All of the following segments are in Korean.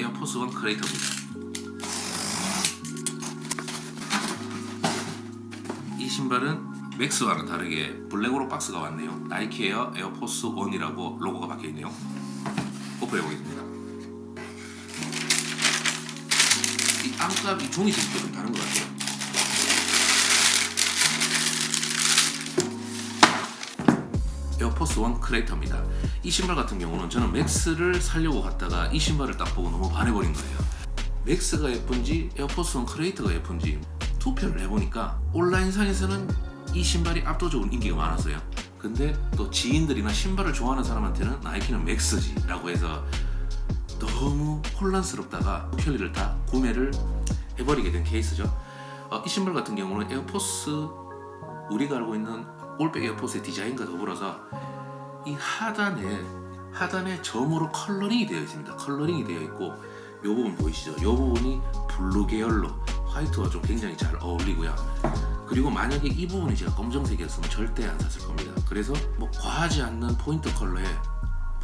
에어포스 원 크레이터입니다. 이 신발은 맥스와는 다르게 블랙으로 박스가 왔네요. 나이키 에어 에어포스 1이라고 로고가 박혀 있네요. 오픈해 보겠습니다. 이 안값 이 종이색이 좀 다른 것 같아요. 에어포스 1 크레이터입니다. 이 신발 같은 경우는 저는 맥스를 살려고 갔다가 이 신발을 딱 보고 너무 반해버린 거예요. 맥스가 예쁜지 에어포스 1 크레이터가 예쁜지 투표를 해보니까 온라인상에서는 이 신발이 압도적으로 인기가 많았어요. 근데 또 지인들이나 신발을 좋아하는 사람한테는 나이키는 맥스지라고 해서 너무 혼란스럽다가 켈리를 다 구매를 해버리게 된 케이스죠. 어, 이 신발 같은 경우는 에어포스 우리가 알고 있는 올백 에어포스의 디자인과 더불어서 이 하단에 하단에 점으로 컬러링이 되어 있습니다. 컬러링이 되어 있고 이 부분 보이시죠? 이 부분이 블루 계열로 화이트와 좀 굉장히 잘 어울리고요. 그리고 만약에 이 부분이 제가 검정색이었으면 절대 안 샀을 겁니다. 그래서 뭐 과하지 않는 포인트 컬러에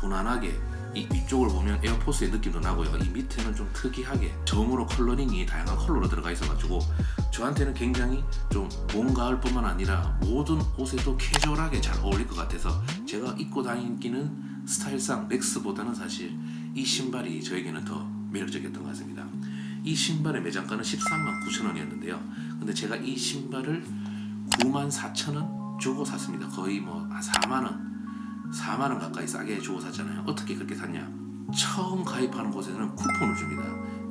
무난하게 이 위쪽을 보면 에어포스의 느낌도 나고요. 이 밑에는 좀 특이하게 점으로 컬러링이 다양한 컬러로 들어가 있어가지고 저한테는 굉장히 좀 봄, 가을뿐만 아니라 모든 옷에도 캐주얼하게 잘 어울릴 것 같아서 제가 입고 다니기는 스타일상 맥스보다는 사실 이 신발이 저에게는 더 매력적이었던 것 같습니다. 이 신발의 매장가는 13만 9천 원이었는데요. 근데 제가 이 신발을 9만 4천 원 주고 샀습니다. 거의 뭐 4만 원 4만 원 가까이 싸게 주고 샀잖아요. 어떻게 그렇게 샀냐? 처음 가입하는 곳에는 쿠폰을 줍니다.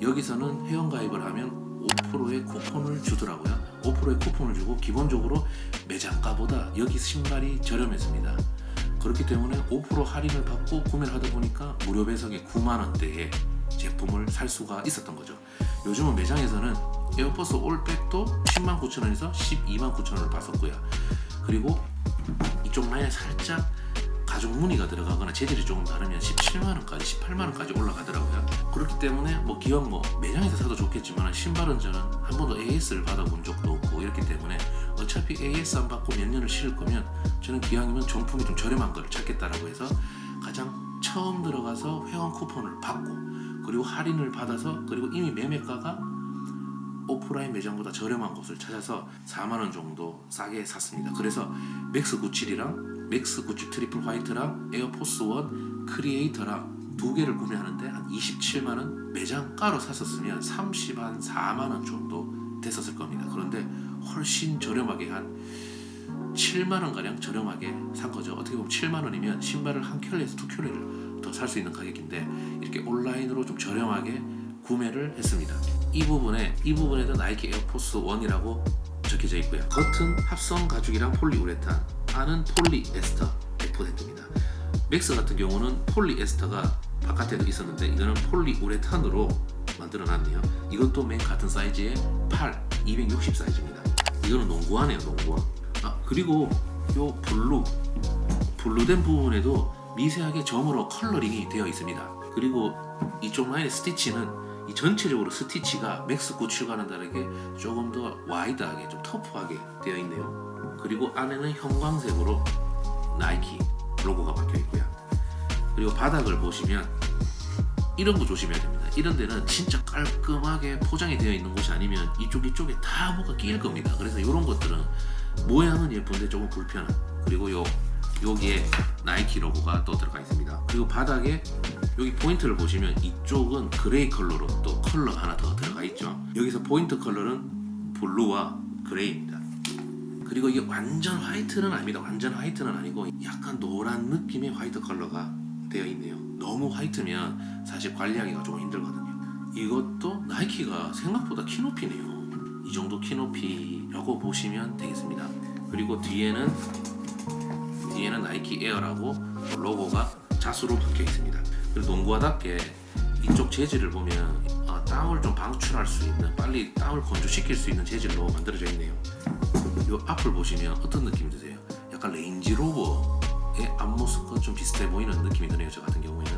여기서는 회원 가입을 하면 5%의 쿠폰을 주더라고요. 5%의 쿠폰을 주고 기본적으로 매장가보다 여기 신발이 저렴했습니다. 그렇기 때문에 5% 할인을 받고 구매를 하다 보니까 무료 배송에 9만 원대의 제품을 살 수가 있었던 거죠. 요즘은 매장에서는 에어포스 올백도 10만 9천 원에서 12만 9천 원을 받았고요. 그리고 이쪽 라인에 살짝 가죽 무늬가 들어가거나 재질이 조금 다르면 17만 원까지 18만 원까지 올라가더라고요. 그렇기 때문에 뭐 기왕 뭐 매장에서 사도 좋겠지만 신발은 저는 한 번도 AS를 받아본 적도 없고 이렇기 때문에 어차피 AS 안 받고 몇 년을 신을 거면 저는 기왕이면 정품이 좀 저렴한 걸 찾겠다라고 해서 가장 처음 들어가서 회원 쿠폰을 받고 그리고 할인을 받아서 그리고 이미 매매가가 오프라인 매장보다 저렴한 곳을 찾아서 4만 원 정도 싸게 샀습니다. 그래서 맥스 97이랑 맥스 97 트리플 화이트랑 에어포스 1 크리에이터랑 두 개를 구매하는데 한 27만 원 매장가로 샀었으면 30 한 4만 원 정도 됐었을 겁니다. 그런데 훨씬 저렴하게 한 7만 원 가량 저렴하게 산 거죠. 어떻게 보면 7만 원이면 신발을 한 켤레에서 두 켤레를 더 살 수 있는 가격인데 이렇게 온라인으로 좀 저렴하게 구매를 했습니다. 이 부분에 이 부분에도 나이키 에어포스 1이라고 적혀져 있고요. 겉은 합성 가죽이랑 폴리우레탄, 안은 폴리에스터 100%입니다. 맥스 같은 경우는 폴리에스터가 바깥에도 있었는데 이거는 폴리우레탄으로 만들어 놨네요. 이것도 맨 같은 사이즈의 8, 260 사이즈입니다. 이거는 농구화네요, 농구화. 아, 그리고 요 블루, 블루된 부분에도 미세하게 점으로 컬러링이 되어 있습니다. 그리고 이쪽 라인의 스티치는 이 전체적으로 스티치가 맥스 97과는 다르게 조금 더 와이드하게 좀 터프하게 되어 있네요. 그리고 안에는 형광색으로 나이키 로고가 박혀 있고요. 그리고 바닥을 보시면 이런 거 조심해야 됩니다. 이런 데는 진짜 깔끔하게 포장이 되어 있는 곳이 아니면 이쪽 이쪽에 다 뭐가 끼일 겁니다. 그래서 이런 것들은 모양은 예쁜데 조금 불편한 그리고 요 여기에 나이키 로고가 또 들어가 있습니다. 그리고 바닥에 여기 포인트를 보시면 이쪽은 그레이 컬러로 또 컬러 하나 더 들어가 있죠. 여기서 포인트 컬러는 블루와 그레이입니다. 그리고 이게 완전 화이트는 아닙니다. 완전 화이트는 아니고 약간 노란 느낌의 화이트 컬러가 되어 있네요. 너무 화이트면 사실 관리하기가 조금 힘들거든요. 이것도 나이키가 생각보다 키높이네요. 이 정도 키높이라고 보시면 되겠습니다. 그리고 뒤에는 뒤에는 나이키 에어라고 로고가 자수로 박혀 있습니다. 그리고 농구화답게 이쪽 재질을 보면 어, 땀을 좀 방출할 수 있는 빨리 땀을 건조시킬 수 있는 재질로 만들어져 있네요. 이 앞을 보시면 어떤 느낌이 드세요? 약간 레인지 로버의 앞모습과 좀 비슷해 보이는 느낌이 드네요. 저 같은 경우에는